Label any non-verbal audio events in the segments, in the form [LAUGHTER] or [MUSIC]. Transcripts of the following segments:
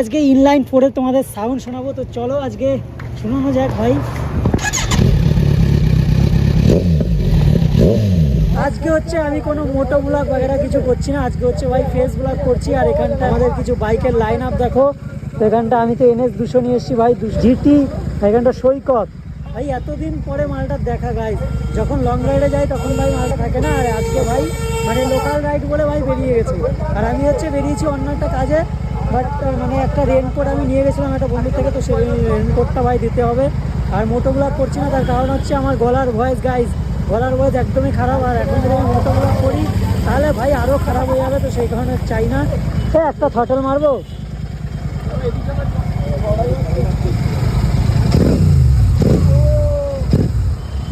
আজকে ইনলাইন ফোরে তোমাদের সাউন্ড শোনাবো। তো চলো আজকে শোনানো যাক ভাই। আজকে হচ্ছে আমি কোনো মোটো ব্লগ বাগেরা কিছু করছি না। আজকে হচ্ছে ভাই ফেস ব্লগ করছি আর এখানটা আমাদের কিছু বাইকের লাইন আপ দেখো। এখানটা আমি তো এনএস দুশো নিয়ে এসেছি ভাই জিটি এখানটা সৈকত। ভাই, এতদিন পরে মালটা দেখা গাইজ যখন লং রাইডে যাই, তখন ভাই মালটা থাকে না। আর আজকে ভাই মানে লোকাল রাইড বলে ভাই বেরিয়ে গেছে। আর আমি হচ্ছে বেরিয়েছি অন্য একটা কাজে। বাট uh, মানে একটা রেনকোট আমি নিয়ে গেছিলাম একটা বন্ধু থেকে, তো সেই রেনকোটটা ভাই দিতে হবে। আর মোটো ব্লগ করছি না, তার কারণ হচ্ছে আমার গলার ভয়েস গাইজ গলার ভয়েস একদমই খারাপ। আর এখন যদি আমি মোটো করি তাহলে ভাই আরও খারাপ হয়ে যাবে, তো সেই কারণে চাই না। হ্যাঁ একটা থটল মারবো?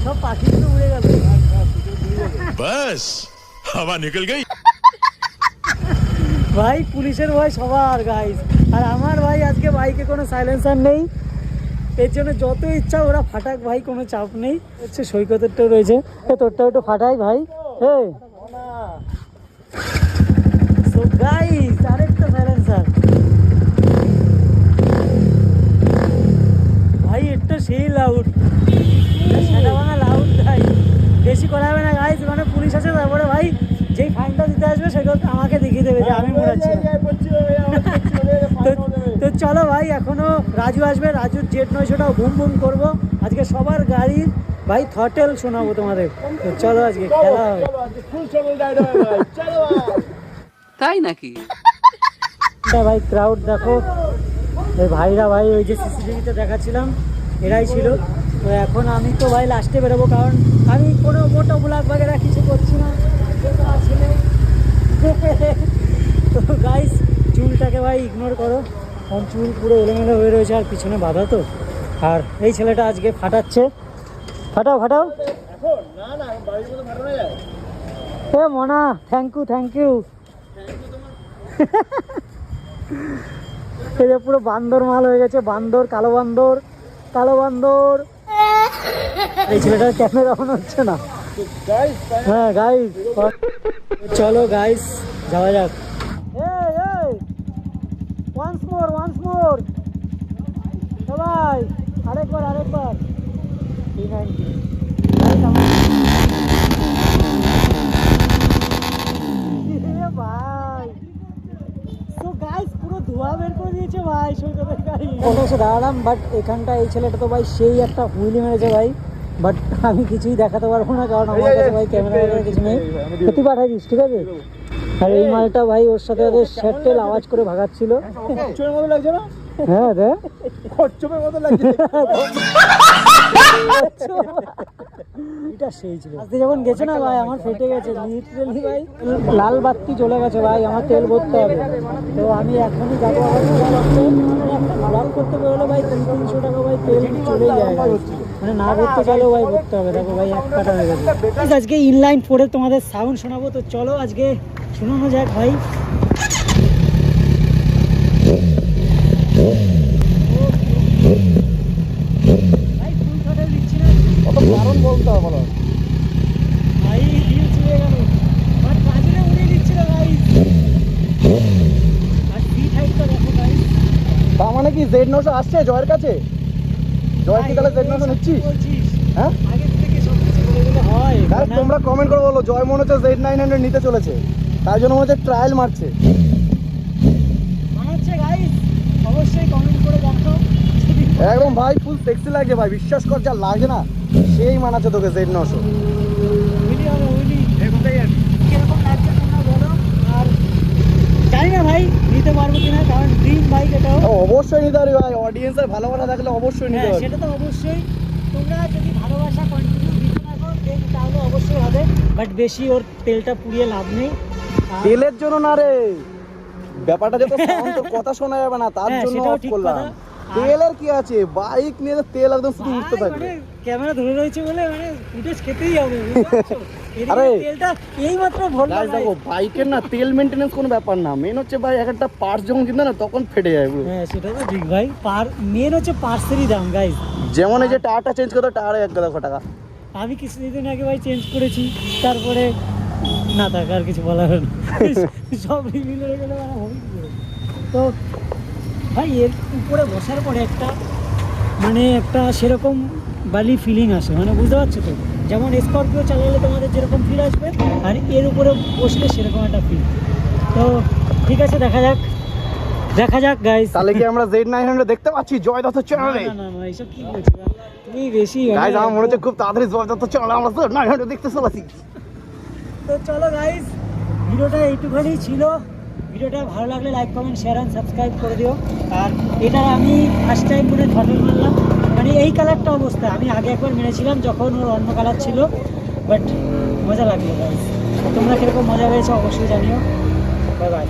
সব পাখি উড়ে গেল। বাস, হাওয়া নিকল গই। ভাই, পুলিশের ভয় সবার গাইজ আর আমার ভাই, আজকে বাইকে কোনো সাইলেন্সার নেই। এর জন্য যত ইচ্ছা ওরা ফাটাক, ভাই, কোনো চাপ নেই। হচ্ছে সৈকতেরটাও রয়েছে। এ তোরটাও একটু ফাটাই, ভাই। হে সো সাইলেন্সার ভাই সেই লাউড মানে লাউড ভাই বেশি করা হবে না মানে পুলিশ আছে, তারপরে ভাই, যেই দিতে আসবে, সেটা দেখিয়ে দেবে যে আমি মোড়াচ্ছি না। তো- চলো ভাই এখনও রাজু আসবে রাজুর জেট নয়শোটাও বুম বুম করব। আজকে সবার গাড়ির ভাই থটেল শোনাবো তোমাদের। তো চলো আজকে খেলা হবে। তাই নাকি? ভাই ক্রাউড দেখো। এই ভাইরা ভাই ওই যে সিসিটিভিতে দেখাচ্ছিলাম এরাই ছিল। তো এখন আমি তো ভাই লাস্টে বেরোবো কারণ আমি কোনো মোটো ব্লগ বাগেরা কিছু করছি না। ছেলে। [LAUGHS] তো গাইস চুলটাকে ভাই ইগনোর করো। কারণ চুল পুরো এলোমেলো হয়ে রয়েছে, আর পিছনে বাধা তো। আর এই ছেলেটা আজকে ফাটাচ্ছে। ফাটাও ফাটাও। এ মনা থ্যাংক ইউ থ্যাংক ইউ এই যে পুরো বান্দর মাল হয়ে গেছে, বান্দর, কালো বান্দর কালো বান্দর। এই ছেলেটার ক্যামেরা অন হচ্ছে না। হ্যাঁ গাইস চলো গাইস যাওয়া যাক। ওয়ান্স মোর ওয়ান্স মোর সবাই আরেকবার আরেকবার। থ্রি নাইনটি ভাই। তো গাইস পুরো ধোয়া বের করে দিয়েছে ভাই সৈকতের গাড়ি। ওটা দাঁড়ালাম বাট এখানটা এই ছেলেটা তো ভাই সেই একটা হুইলি মেরেছে ভাই। বাট আমি কিছুই দেখাতে পারব না কারণ আমার কাছে ভাই ক্যামেরা কিছু নেই তো তুই পাঠাই দিস ঠিক আছে আর এই মালটা ভাই ওর সাথে ওদের শ্যাটেল আওয়াজ করে ভাগাচ্ছিল হ্যাঁ রে এটা সেই ছিল আজকে যখন গেছে না ভাই আমার ফেটে গেছে লিটারালি ভাই লাল বাতি চলে গেছে ভাই আমার তেল ভরতে হবে তো আমি এখনই যাব করতে বেরোলে ভাই তিন তিনশো টাকা ভাই তেল চলেই যায়। মানে না ভরতে চাইলেও ভাই ভরতে হবে। দেখো ভাই এক কাটা হয়ে গেছে। আজকে ইনলাইন ফোরে তোমাদের সাউন্ড শোনাবো। তো চলো আজকে শোনানো যাক ভাই। ভাই ফুল থ্রোটল দিচ্ছি না ভাই রিল চলে গেল বাট বাজরে উড়িয়ে দিচ্ছিল ভাই আর বি হাইটটা দেখো ভাই তার মানে কি জেড নশো আসছে জয়ের কাছে? জয় কি তাহলে জেড নশো নিচ্ছিস? হ্যাঁ? আগে থেকে সব কিছু বলে দিলে হয় গাইস না? তোমরা কমেন্ট করে বলো জয় মনে হচ্ছে জেড নাইন হান্ড্রেড নিতে চলেছে। তাই জন্য মনে হচ্ছে ট্রায়াল মারছে। অবশ্যই কমেন্ট করে দেখো একদম ভাই ফুল সেক্সি লাগছে ভাই বিশ্বাস কর যা লাগে না সেই মানাচ্ছে তোকে জেড নশো আর জানি না ভাই নিতে পারব কিনা কারণ ড্রিম বাইক এটাও অবশ্যই নিতে পারবি ভাই। অডিয়েন্সের ভালোবাসা থাকলে অবশ্যই নিতে হ্যাঁ সেটা তো অবশ্যই। তোমরা যদি ভালোবাসা কন্টিনিউ দিতে থাকো তাহলে অবশ্যই হবে। বাট বেশি ওর তেলটা পুড়িয়ে লাভ নেই। তেলের জন্য না রে। ব্যাপারটা যত কথা শোনা যাবে না তার হ্যাঁ, জন্য অফ করলাম। আর- তেলের কি আছে? বাইক নিয়ে তেল একদম শুধু উঠতে থাকবে। মানে ক্যামেরা ধরে রয়েছে বলে মানে ফুটেজ খেতেই হবে [LAUGHS] আরে। তেলটা এই মাত্র গাইস দেখো বাইকের না তেল কোনো ব্যাপার না। মেন হচ্ছে ভাই একটা পার্টস যখন কিনতে না তখন ফেটে যায় পুরো। হ্যাঁ সেটা তো ঠিক ভাই। পার মেন হচ্ছে দাম গাইজ যেমন এই যে টায়ারটা চেঞ্জ করতে টায়ারে এক টাকা আমি কিছুদিন আগে ভাই চেঞ্জ করেছি। তারপরে না থাক আর কিছু বলার। [LAUGHS] সব রিভিল হয়ে গেলে মানে হবে তো ভাই এর উপরে বসার পরে একটা মানে একটা সেরকম বালি ফিলিং আসে মানে বুঝতে পারছ তো? যেমন স্করপিও চালালে তোমাদের যেরকম ফিল আসবে আর এর উপরে বসলে সেরকম একটা ফিল তো ঠিক আছে দেখা যাক। দেখা যাক গাইস তাহলে কি আমরা জেড নাইন হান্ড্রেড দেখতে পাচ্ছি? জয় দত্ত চ্যানেলে না না না এইসব কি বলছো? তুমি বেশি গাইজ আমার মনে হচ্ছে খুব তাড়াতাড়ি জয় দত্ত চ্যানেলে আমরা জেড নাইন হান্ড্রেড দেখতে চলেছি। তো চলো গাইস ভিডিওটা এইটুখানি ছিল। ভিডিওটা ভালো লাগলে like comment share and subscribe করে দিও। আর এটা আমি ফার্স্ট টাইম মনে ফটো মারলাম। মানে এই কালারটা অবস্থা, আমি আগে একবার মেরেছিলাম যখন ওর অন্য কালার ছিল বাট মজা লাগল তোমরা কীরকম মজা পেয়েছ অবশ্যই জানিও। Bye bye